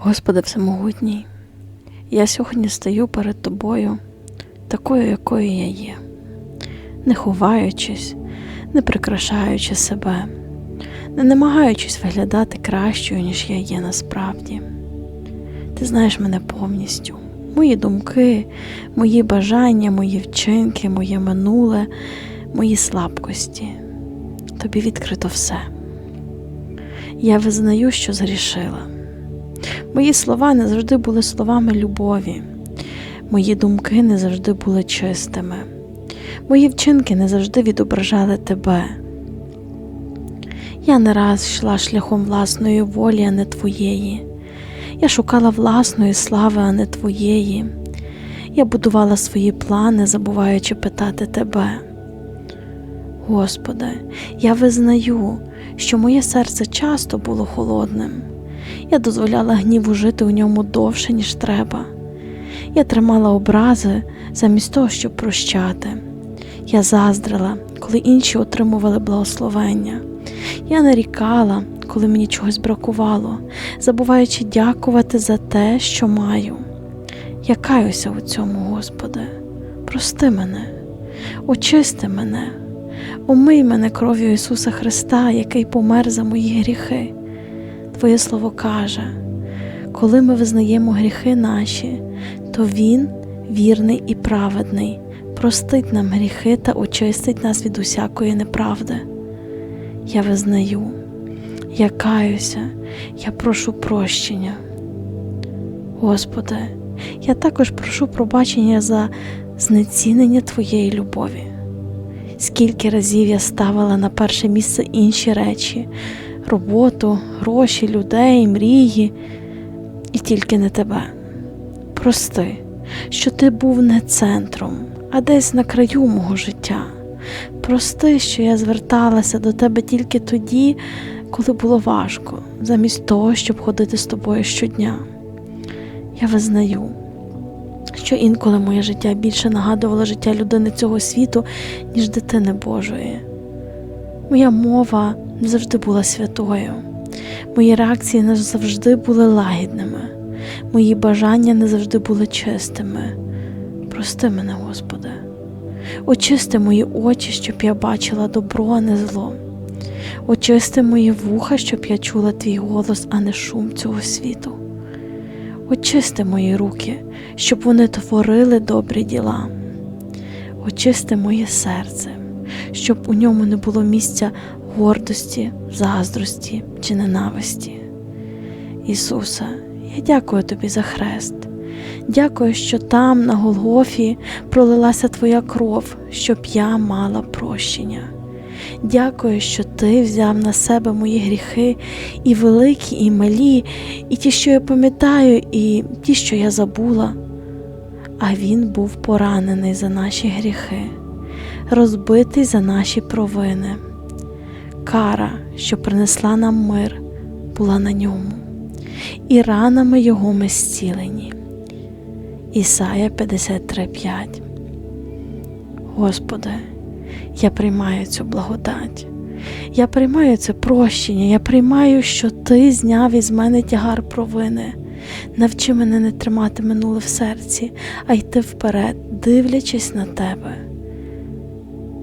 Господи Всемогутній, я сьогодні стою перед Тобою, такою, якою я є, не ховаючись, не прикрашаючи себе, не намагаючись виглядати кращою, ніж я є насправді. Ти знаєш мене повністю, мої думки, мої бажання, мої вчинки, моє минуле, мої слабкості. Тобі відкрито все. Я визнаю, що згрішила. Мої слова не завжди були словами любові, мої думки не завжди були чистими, мої вчинки не завжди відображали тебе. Я не раз йшла шляхом власної волі, а не твоєї. Я шукала власної слави, а не твоєї. Я будувала свої плани, забуваючи питати тебе. Господи, я визнаю, що моє серце часто було холодним. Я дозволяла гніву жити у ньому довше, ніж треба. Я тримала образи замість того, щоб прощати. Я заздрила, коли інші отримували благословення. Я нарікала, коли мені чогось бракувало, забуваючи дякувати за те, що маю. Я каюся у цьому, Господи, прости мене, очисти мене, омий мене кров'ю Ісуса Христа, який помер за мої гріхи. Твоє Слово каже, коли ми визнаємо гріхи наші, то Він, вірний і праведний, простить нам гріхи та очистить нас від усякої неправди. Я визнаю, я каюся, я прошу прощення. Господи, я також прошу пробачення за знецінення Твоєї любові. Скільки разів я ставила на перше місце інші речі, роботу, гроші, людей, мрії, і тільки не тебе. Прости, що ти був не центром, а десь на краю мого життя. Прости, що я зверталася до тебе тільки тоді, коли було важко, замість того, щоб ходити з тобою щодня. Я визнаю, що інколи моє життя більше нагадувало життя людини цього світу, ніж дитини Божої. Моя мова не завжди була святою, мої реакції не завжди були лагідними, мої бажання не завжди були чистими. Прости мене, Господи, очисти мої очі, щоб я бачила добро, а не зло. Очисти мої вуха, щоб я чула твій голос, а не шум цього світу. Очисти мої руки, щоб вони творили добрі діла. Очисти моє серце, щоб у ньому не було місця гордості, заздрості чи ненависті. Ісусе, я дякую Тобі за хрест. Дякую, що там, на Голгофі, пролилася Твоя кров, щоб я мала прощення. Дякую, що Ти взяв на себе мої гріхи, і великі, і малі, і ті, що я пам'ятаю, і ті, що я забула. А Він був поранений за наші гріхи, розбитий за наші провини. Кара, що принесла нам мир, була на ньому, і ранами його ми зцілені. Ісая 53:5 Господи, я приймаю цю благодать. Я приймаю це прощення, я приймаю, що Ти зняв із мене тягар провини. Навчи мене не тримати минуле в серці, а йти вперед, дивлячись на тебе.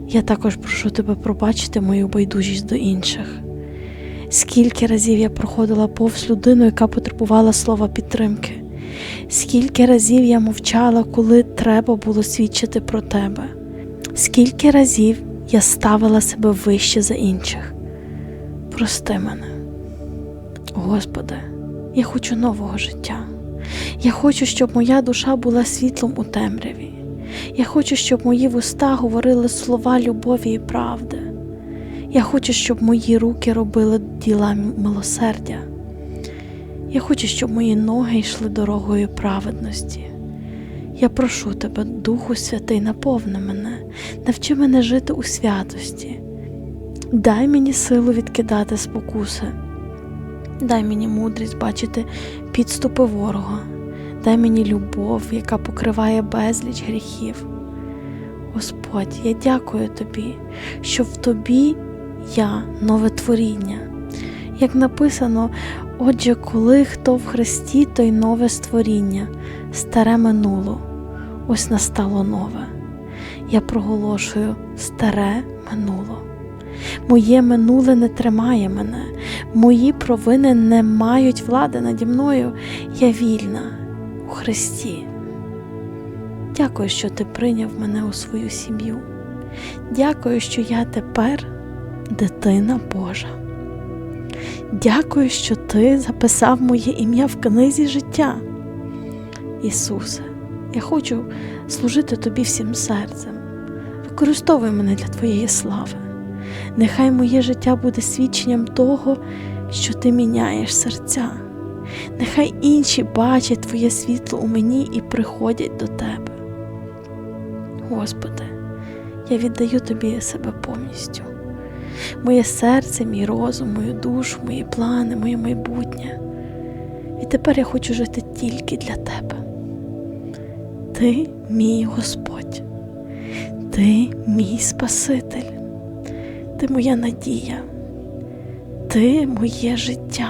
Я також прошу тебе пробачити мою байдужість до інших. Скільки разів я проходила повз людину, яка потребувала слова підтримки, скільки разів я мовчала, коли треба було свідчити про тебе, скільки разів я ставила себе вище за інших. Прости мене, Господи, я хочу нового життя. Я хочу, щоб моя душа була світлом у темряві. Я хочу, щоб мої вуста говорили слова любові і правди. Я хочу, щоб мої руки робили діла милосердя. Я хочу, щоб мої ноги йшли дорогою праведності. Я прошу тебе, Духу Святий, наповни мене, навчи мене жити у святості. Дай мені силу відкидати спокуси. Дай мені мудрість бачити підступи ворога. Дай мені любов, яка покриває безліч гріхів. Господь, я дякую Тобі, що в Тобі я нове творіння. Як написано Отже, коли хто в Христі, то й нове створіння, старе минуло, ось настало нове. Я проголошую старе минуло. Моє минуле не тримає мене, мої провини не мають влади наді мною. Я вільна у Христі. Дякую, що ти прийняв мене у свою сім'ю. Дякую, що я тепер дитина Божа. Дякую, що ти записав моє ім'я в книзі життя. Ісусе, я хочу служити тобі всім серцем. Використовуй мене для Твоєї слави. Нехай моє життя буде свідченням того, що ти міняєш серця. Нехай інші бачать Твоє світло у мені і приходять до Тебе. Господи, я віддаю Тобі себе повністю. Моє серце, мій розум, мою душу, мої плани, моє майбутнє. І тепер я хочу жити тільки для Тебе. Ти мій Господь, Ти мій Спаситель, Ти моя надія, Ти моє життя.